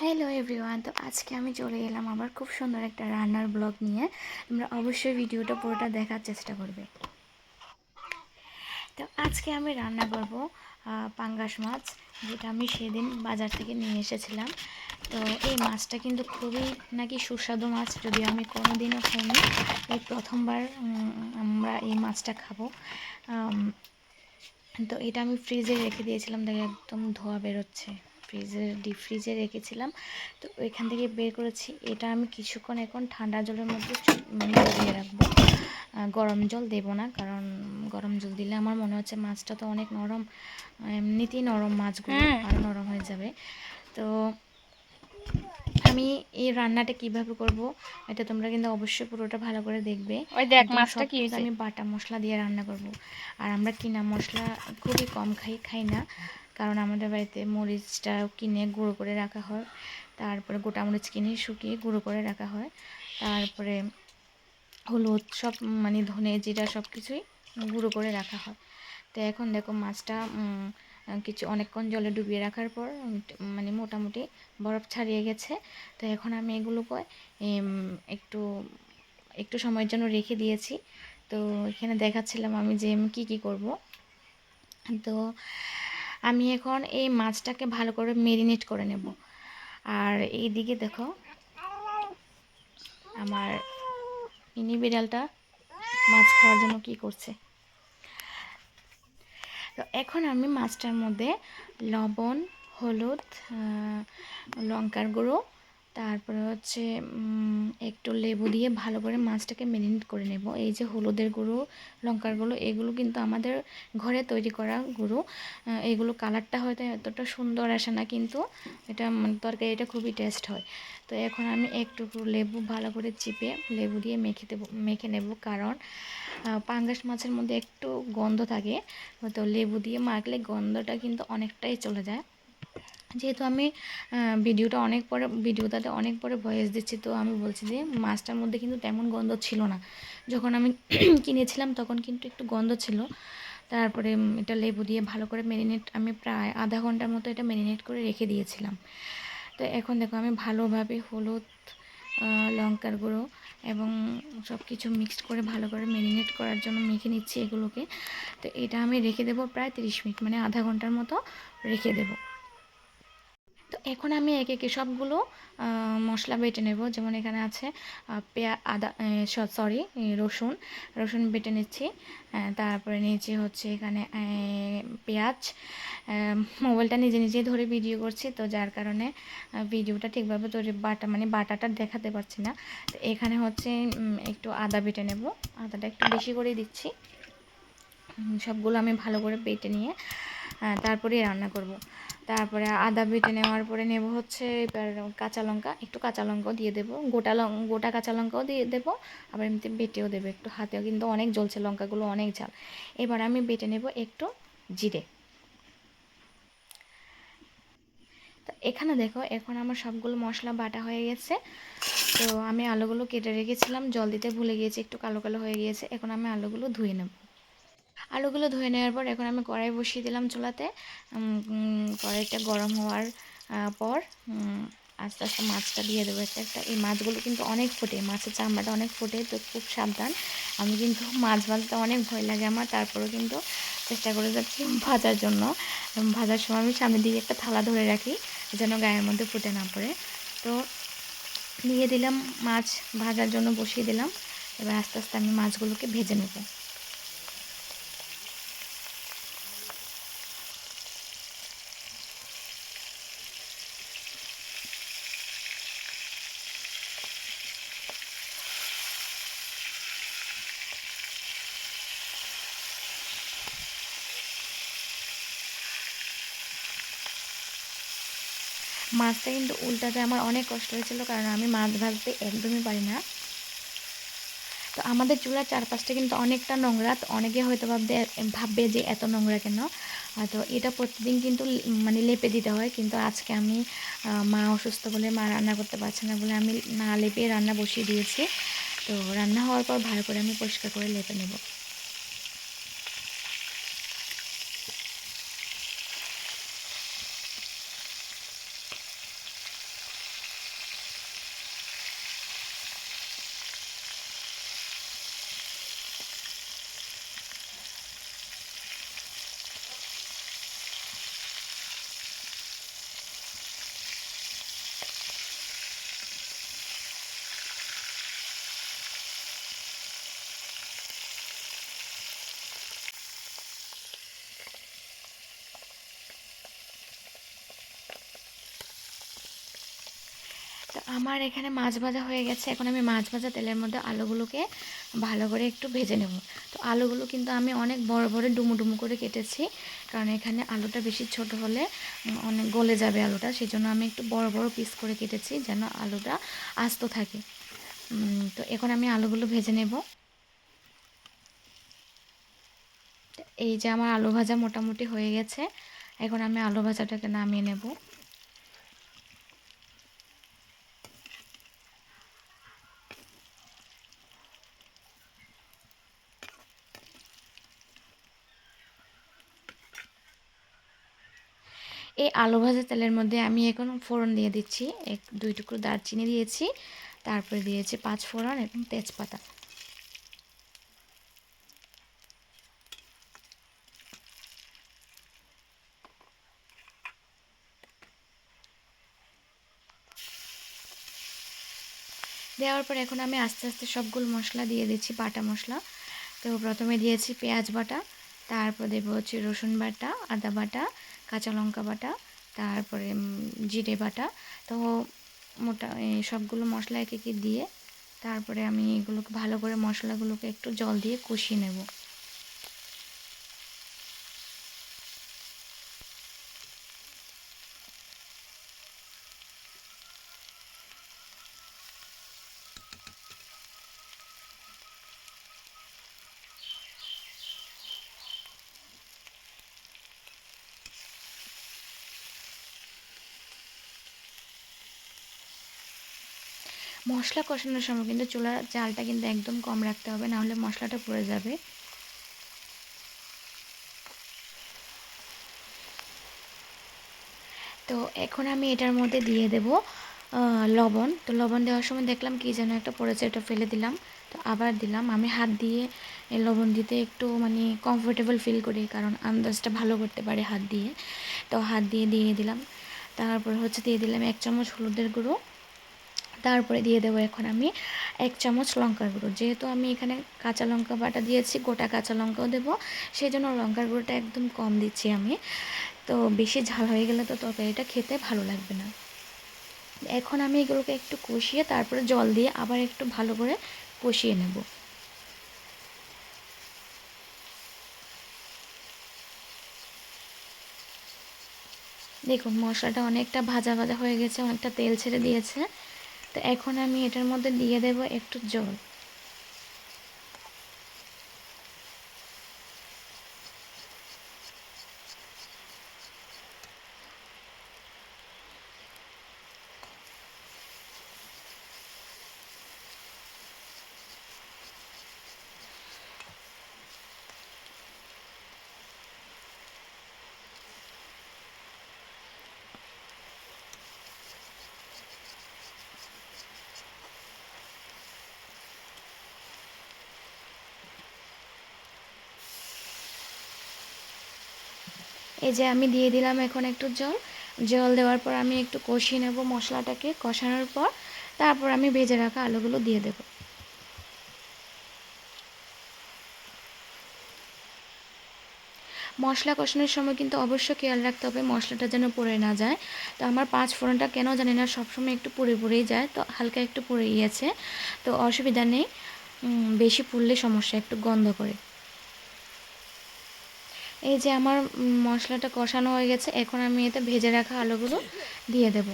Hello everyone তো আজকে আমি চলে এলাম আবার খুব সুন্দর একটা রান্নার ব্লগ নিয়ে। তোমরা অবশ্যই ভিডিওটা পুরোটা দেখার চেষ্টা করবে। তো আজকে আমি রান্না করব পাঙ্গাস মাছ, যেটা আমি সেদিন বাজার থেকে নিয়ে এসেছিলাম। তো এই মাছটা কিন্তু খুবই নাকি সুস্বাদু মাছ, যদিও আমি কোনো দিনও খাইনি। এই প্রথমবার আমরা এই মাছটা খাব। তো এটা আমি ফ্রিজে রেখে দিয়েছিলাম দেখে একদম ধোয়া বেরোচ্ছে। ফ্রিজে ডিপ ফ্রিজে রেখেছিলাম। তো ওইখান থেকে বের করেছি। এটা আমি কিছুক্ষণ এখন ঠান্ডা জলের মধ্যে মানে ডুবিয়ে রাখব। গরম জল দেবো না কারণ গরম জল দিলে আমার মনে হচ্ছে মাছটা তো অনেক নরম এমনিতেই নরম মাছগুলো। আরও নরম হয়ে যাবে। তো আমি এই রান্নাটা কীভাবে করব এটা তোমরা কিন্তু অবশ্যই পুরোটা ভালো করে দেখবে। ওই দেখ মাছটা কি আমি বাটা মশলা দিয়ে রান্না করব। আর আমরা কিনা মশলা খুবই কম খাই খাই না। কারণ আমাদের বাড়িতে মরিচটা কিনে গুঁড়ো করে রাখা হয়। তারপরে গোটা মরিচ কিনে শুকিয়ে গুঁড়ো করে রাখা হয়। তারপরে হলুদ সব মানে ধনে জিরা সব কিছুই গুঁড়ো করে রাখা হয়। তো এখন দেখো মাছটা কিছু অনেকক্ষণ জলে ডুবিয়ে রাখার পর মানে মোটামুটি বরফ ছাড়িয়ে গেছে। তো এখন আমি এগুলোকে একটু একটু সময়ের জন্য রেখে দিয়েছি। তো এখানে দেখাচ্ছিলাম আমি যে আমি কী কী করব। তো আমি এখন এই মাছটাকে ভালো করে মেরিনেট করে নেব। আর এই দিকে দেখো, আমার মিনি বিড়ালটা মাছ খাওয়ার জন্য কি করছে। তো এখন আমি মাছটার মধ্যে লবণ, হলুদ লঙ্কার গুঁড়ো তারপরে হচ্ছে একটু লেবু দিয়ে ভালো করে মাছটাকে মেরিনেট করে নেব। এই যে হলুদের গুঁড়ো, লঙ্কার গুঁড়ো, এগুলো কিন্তু আমাদের ঘরে তৈরি করা গুঁড়ো। এগুলো কালারটা হয়তো এতটা সুন্দর আসে না, কিন্তু এটা তরকারিটা খুবই টেস্ট হয়। তো এখন আমি একটু লেবু ভালো করে চিপে লেবু দিয়ে মেখে দেবো, মেখে নেব কারণ পাঙ্গাস মাছের মধ্যে একটু গন্ধ থাকে। তো লেবু দিয়ে মাখলে গন্ধটা কিন্তু অনেকটাই চলে যায়। যেহেতু আমি ভিডিওটা অনেক পরে, ভিডিওটাতে অনেক পরে ভয়েস দিচ্ছি, তো আমি বলছি যে মাছটার মধ্যে কিন্তু তেমন গন্ধ ছিল না। যখন আমি কিনেছিলাম তখন কিন্তু একটু গন্ধ ছিল। তারপরে এটা লেবু দিয়ে ভালো করে ম্যারিনেট আমি প্রায় আধা ঘণ্টার মতো এটা ম্যারিনেট করে রেখে দিয়েছিলাম। তো এখন দেখো আমি ভালোভাবে হলুদ লঙ্কার গুঁড়ো এবং সব কিছু মিক্সড করে ভালো করে ম্যারিনেট করার জন্য মেখে নিচ্ছি এগুলোকে। তো এটা আমি রেখে দেবো প্রায় তিরিশ মিনিট মানে আধা ঘণ্টার মতো রেখে দেবো। তো এখন আমি একে একে সবগুলো মশলা বেটে নেব। যেমন এখানে আছে পেঁয়া আদা সরি রসুন। রসুন বেটে নিচ্ছি। তারপরে নিচে হচ্ছে এখানে পেঁয়াজ। মোবাইলটা নিজে নিজে ধরে ভিডিও করছি তো যার কারণে ভিডিওটা ঠিকভাবে তৈরি বাটা মানে বাটাটা দেখাতে পারছি না। তো এখানে হচ্ছে একটু আদা বেটে নেব। আদাটা একটু বেশি করে দিচ্ছি। সবগুলো আমি ভালো করে বেটে নিয়ে আহ, তারপরেই রান্না করব। তারপরে আদা বেটে নেওয়ার পরে নেব হচ্ছে এবার কাঁচা লঙ্কা, একটু কাঁচা লঙ্কাও দিয়ে দেবো। গোটা লং, গোটা কাঁচা লঙ্কাও দিয়ে দেবো, আবার এমনিতে বেটেও দেবো একটু। হাতেও কিন্তু অনেক জ্বলছে লঙ্কাগুলো, অনেক ঝাল। এবার আমি বেটে নেব একটু জিরে। তো এখানে দেখো, এখন আমার সবগুলো মশলা বাটা হয়ে গেছে। তো আমি আলুগুলো কেটে রেখেছিলাম, জল দিতে ভুলে গিয়েছি, একটু কালো কালো হয়ে গিয়েছে। এখন আমি আলুগুলো ধুয়ে নেব। আলুগুলো ধুয়ে নেওয়ার পর এখন আমি কড়াই বসিয়ে দিলাম চুলাতে। কড়াইটা গরম হওয়ার পর আস্তে আস্তে মাছটা দিয়ে দেবো। একটা একটা, এই মাছগুলো কিন্তু অনেক ফোটে, মাছের চামড়াটা অনেক ফোটে, তো খুব সাবধান। আমি কিন্তু মাছ ভাজতে অনেক ভয় লাগে আমার, তারপরেও কিন্তু চেষ্টা করে যাচ্ছি ভাজার জন্য। ভাজার সময় আমি সামনের দিকে একটা থালা ধরে রাখি, যেন গায়ের মধ্যে ফুটে না পড়ে। তো দিয়ে দিলাম মাছ ভাজার জন্য বসিয়ে দিলাম। এবার আস্তে আস্তে আমি মাছগুলোকে ভেজে নেব। মাছটা কিন্তু উল্টাতে আমার অনেক কষ্ট হয়েছিল, কারণ আমি মাছ ভাজতে একদমই পারি না। তো আমাদের চুলার চারপাশটা কিন্তু অনেকটা নোংরা, তো অনেকে হয়তো ভাববে ভাববে যে এত নোংরা কেন? তো এটা প্রতিদিন কিন্তু মানে লেপে দিতে হয়, কিন্তু আজকে আমি মা অসুস্থ বলে মা রান্না করতে পারছে না বলে আমি না লেপে রান্না বসিয়ে দিয়েছি। তো রান্না হওয়ার পর ভালো করে আমি পরিষ্কার করে লেপে নেব। আমার এখানে মাছ ভাজা হয়ে গেছে। এখন আমি মাছ ভাজা তেলের মধ্যে আলুগুলোকে ভালো করে একটু ভেজে নেব। তো আলুগুলো কিন্তু আমি অনেক বড় বড় ডুমু ডুমু করে কেটেছি। কারণ এখানে আলুটা বেশি ছোট হলে অনেক গলে যাবে আলুটা। সেই জন্য আমি একটু বড় বড় পিস করে কেটেছি যেন আলুটা আস্ত থাকে। তো এখন আমি আলুগুলো ভেজে নেব। এই যে আমার আলু ভাজা মোটামুটি হয়ে গেছে। এখন আমি আলু ভাজাটাকে নামিয়ে নেব এই আলু ভাজা তেলের মধ্যে আমি এখন ফোড়ন দিয়ে দিচ্ছি। এক, দুই টুকরো দারচিনি দিয়েছি। তারপরে দিয়েছি পাঁচ ফোড়ন এবং তেজপাতা। দেওয়ার পর এখন আমি আস্তে আস্তে সবগুলো মশলা দিয়ে দিচ্ছি, বাটা মশলা। তো প্রথমে দিয়েছি পেঁয়াজ বাটা, তারপর দেবো হচ্ছে রসুন বাটা, আদা বাটা, কাঁচা লঙ্কা বাটা। তারপরে জিরে বাটা। তো মোটা সবগুলো মশলা এক একে দিয়ে তারপরে আমি এগুলোকে, ভালো করে মশলাগুলোকে একটু জল দিয়ে কষিয়ে নেব। মশলা কষানোর সময় কিন্তু চুলার জালটা কিন্তু একদম কম রাখতে হবে নাহলে মশলাটা পড়ে যাবে। তো এখন আমি এটার মধ্যে দিয়ে দেব লবণ। তো লবণ দেওয়ার সময় দেখলাম কি যেন একটা পড়েছে এটা ফেলে দিলাম। তো আবার দিলাম। আমি হাত দিয়ে লবণ দিতে একটু মানে কমফোর্টেবল ফিল করি, কারণ আন্দাজটা ভালো করতে পারে হাত দিয়ে। তো হাত দিয়ে দিয়ে দিলাম। তারপর হচ্ছে দিয়ে দিলাম এক চামচ হলুদের গুঁড়ো। তারপরে দিয়ে দেবো এখন আমি এক চামচ লঙ্কার গুঁড়ো। যেহেতু আমি এখানে কাঁচা লঙ্কা বাটা দিয়েছি, গোটা কাঁচা লঙ্কাও দেবো। সেই জন্য লঙ্কার গুঁড়োটা একদম কম দিচ্ছি আমি। তো বেশি ঝাল হয়ে গেলে তো তরকারিটা খেতে ভালো লাগবে না। এখন আমি এগুলোকে একটু কষিয়ে তারপরে জল দিয়ে আবার একটু ভালো করে কষিয়ে নেব। দেখুন, মশলাটা অনেকটা ভাজা ভাজা হয়ে গেছে, অনেকটা তেল ছেড়ে দিয়েছে। তো এখন আমি এটার মধ্যে দিয়ে দেব একটু জল। এই যে আমি দিয়ে দিলাম এখন একটু জল। জল দেওয়ার পর আমি একটু কষিয়ে নেব মশলাটাকে কষানোর পর। তারপর আমি ভেজে রাখা আলুগুলো দিয়ে দেব। মশলা কষানোর সময় কিন্তু অবশ্যই খেয়াল রাখতে হবে মশলাটা যেন পড়ে না যায়। তো আমার পাঁচ ফোড়নটা কেন জানি না, সবসময় একটু পুড়ে পুড়েই যায়, তো হালকা একটু পুড়ে গিয়েছে। তো অসুবিধা নেই বেশি পুড়লে সমস্যা, একটু গন্ধ করে। এই যে আমার মশলাটা কষানো হয়ে গেছে, এখন আমি এতে ভেজে রাখা আলুগুলো দিয়ে দেব।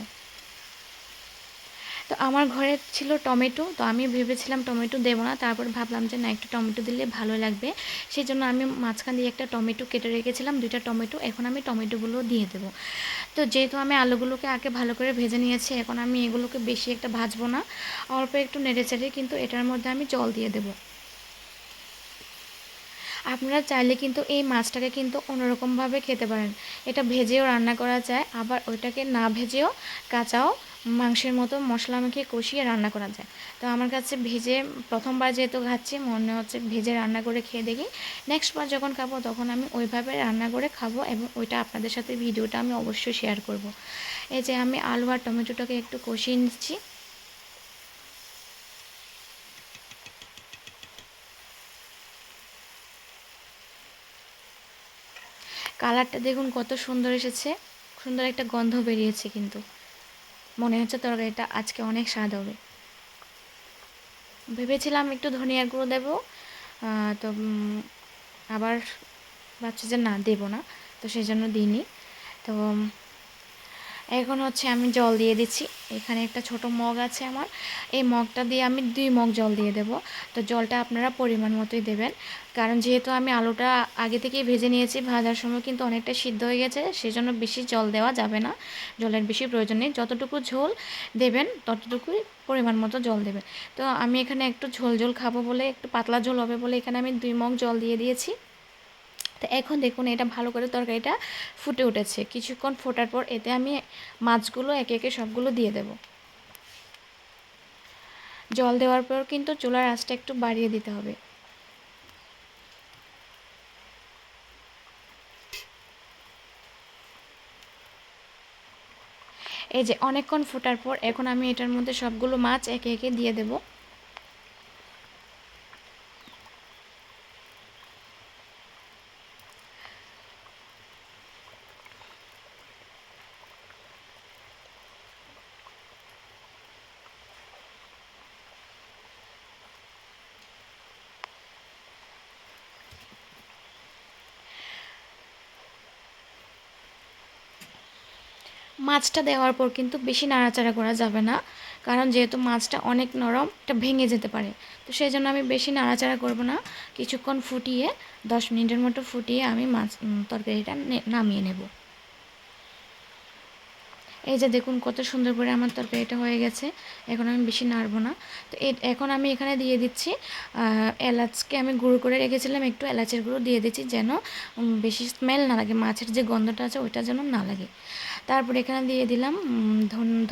তো আমার ঘরে ছিল টমেটো, তো আমি ভেবেছিলাম টমেটো দেবো না, তারপর ভাবলাম যে না, একটু টমেটো দিলে ভালো লাগবে। সেই জন্য আমি মাঝখান দিয়ে একটা টমেটো কেটে রেখেছিলাম, দুইটা টমেটো, এখন আমি টমেটোগুলো দিয়ে দেবো। তো যেহেতু আমি আলুগুলোকে আগে ভালো করে ভেজে নিয়েছি, এখন আমি এগুলোকে বেশি একটা ভাজবো না, অল্প একটু নেড়ে চেড়ে কিন্তু এটার মধ্যে আমি জল দিয়ে দেবো। আপনারা চাইলে কিন্তু এই মাছটাকে কিন্তু অন্যরকমভাবে খেতে পারেন। এটা ভেজেও রান্না করা যায়, আবার ওইটাকে না ভেজেও কাঁচাও মাংসের মতো মশলা মেখে কষিয়ে রান্না করা যায়। তো আমার কাছে ভেজে প্রথমবার যেহেতু খাচ্ছি, মনে হচ্ছে ভেজে রান্না করে খেয়ে দেখি। নেক্সট বার যখন খাব তখন আমি ওইভাবে রান্না করে খাব এবং ওইটা আপনাদের সাথে ভিডিওটা আমি অবশ্যই শেয়ার করব। এই যে আমি আলু আর টমেটোটাকে একটু কষিয়ে নিচ্ছি। কালারটা দেখুন কত সুন্দর এসেছে। সুন্দর একটা গন্ধ বেরিয়েছে কিন্তু। মনে হচ্ছে তরকারিটা আজকে অনেক স্বাদ হবে। ভেবেছিলাম একটু ধনিয়ার গুঁড়ো দেবো তো আবার ভাবছি যে না, দেবো না। তো সেই জন্য দিইনি। তো এখন হচ্ছে আমি জল দিয়ে দিচ্ছি। এখানে একটা ছোট মগ আছে আমার। এই মগটা দিয়ে আমি দুই মগ জল দিয়ে দেব। তো জলটা আপনারা পরিমাণ মতোই দেবেন। কারণ যেহেতু আমি আলুটা আগে থেকেই ভেজে নিয়েছি, ভাজার সময় কিন্তু অনেকটা সিদ্ধ হয়ে গেছে, সেজন্য বেশি জল দেওয়া যাবে না। জলের বেশি প্রয়োজন নেই। যতটুকু ঝোল দেবেন, ততটুকুই পরিমাণ মতো জল দেবেন। তো আমি এখানে একটু ঝোল ঝোল খাব বলে, একটু পাতলা ঝোল হবে বলে এখানে আমি দুই মগ জল দিয়ে দিয়েছি। তো এখন দেখুন এটা ভালো করে তরকারিটা ফুটে উঠেছে। কিছুক্ষণ ফোটার পর এতে আমি মাছগুলো একে একে সবগুলো দিয়ে দেব। জল দেওয়ার পর কিন্তু চুলার আঁচটা একটু বাড়িয়ে দিতে হবে। এই যে অনেকক্ষণ ফোটার পর এখন আমি এটার মধ্যে সবগুলো মাছ একে একে দিয়ে দেবো। মাছটা দেওয়ার পর কিন্তু বেশি নাড়াচাড়া করা যাবে না। কারণ যেহেতু মাছটা অনেক নরম, এটা ভেঙে যেতে পারে। তো সেই জন্য আমি বেশি নাড়াচাড়া করব না। কিছুক্ষণ ফুটিয়ে, দশ মিনিটের মতো ফুটিয়ে আমি মাছ তরকারিটা নামিয়ে নেব। এই যে দেখুন কত সুন্দর করে আমার তরকারিটা হয়ে গেছে। এখন আমি বেশি নাড়বো না। তো এখন আমি এখানে দিয়ে দিচ্ছি এলাচকে আমি গুঁড়ো করে রেখেছিলাম, একটু এলাচের গুঁড়ো দিয়ে দিচ্ছি যেন বেশি স্মেল না লাগে। মাছের যে গন্ধটা আছে, ওইটা যেন না লাগে। তারপর এখানে দিয়ে দিলাম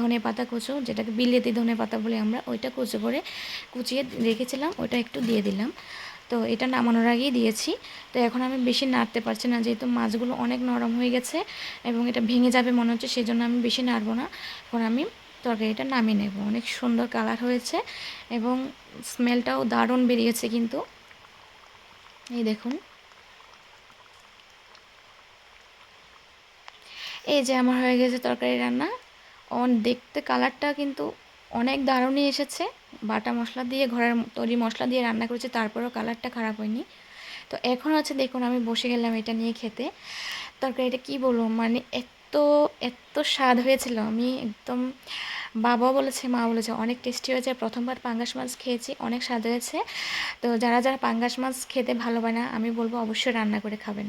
ধনে পাতা কুচো, যেটাকে বিলেতি ধনে পাতা বলে আমরা, ওইটা কুচো করে কুচিয়ে রেখেছিলাম ওইটা একটু দিয়ে দিলাম। তো এটা নামানোর আগেই দিয়েছি। তো এখন আমি বেশি নাড়তে পারছি না, যেহেতু মাছগুলো অনেক নরম হয়ে গেছে এবং এটা ভেঙে যাবে মনে হচ্ছে সেই জন্য আমি বেশি নাড়বো না। এখন আমি তরকারিটা নামিয়ে নেব। অনেক সুন্দর কালার হয়েছে এবং স্মেলটাও দারুণ বেরিয়েছে কিন্তু। এই দেখুন। এই যে আমার হয়ে গেছে তরকারি রান্না। অন দেখতে কালারটা কিন্তু অনেক দারুণই এসেছে। বাটা মশলা দিয়ে, ঘরের তৈরি মশলা দিয়ে রান্না করেছি, তারপরেও কালারটা খারাপ হয়নি। তো এখন হচ্ছে দেখুন, আমি বসে গেলাম এটা নিয়ে খেতে। তরকারিটা কি বলব মানে এত এত স্বাদ হয়েছিল। আমি একদম বাবা বলেছে, মা বলেছে, অনেক টেস্টি হয়েছে। প্রথমবার পাঙ্গাস মাছ খেয়েছি, অনেক স্বাদ হয়েছে। তো যারা যারা পাঙ্গাস মাছ খেতে ভালো পায় না, আমি বলব অবশ্যই রান্না করে খাবেন।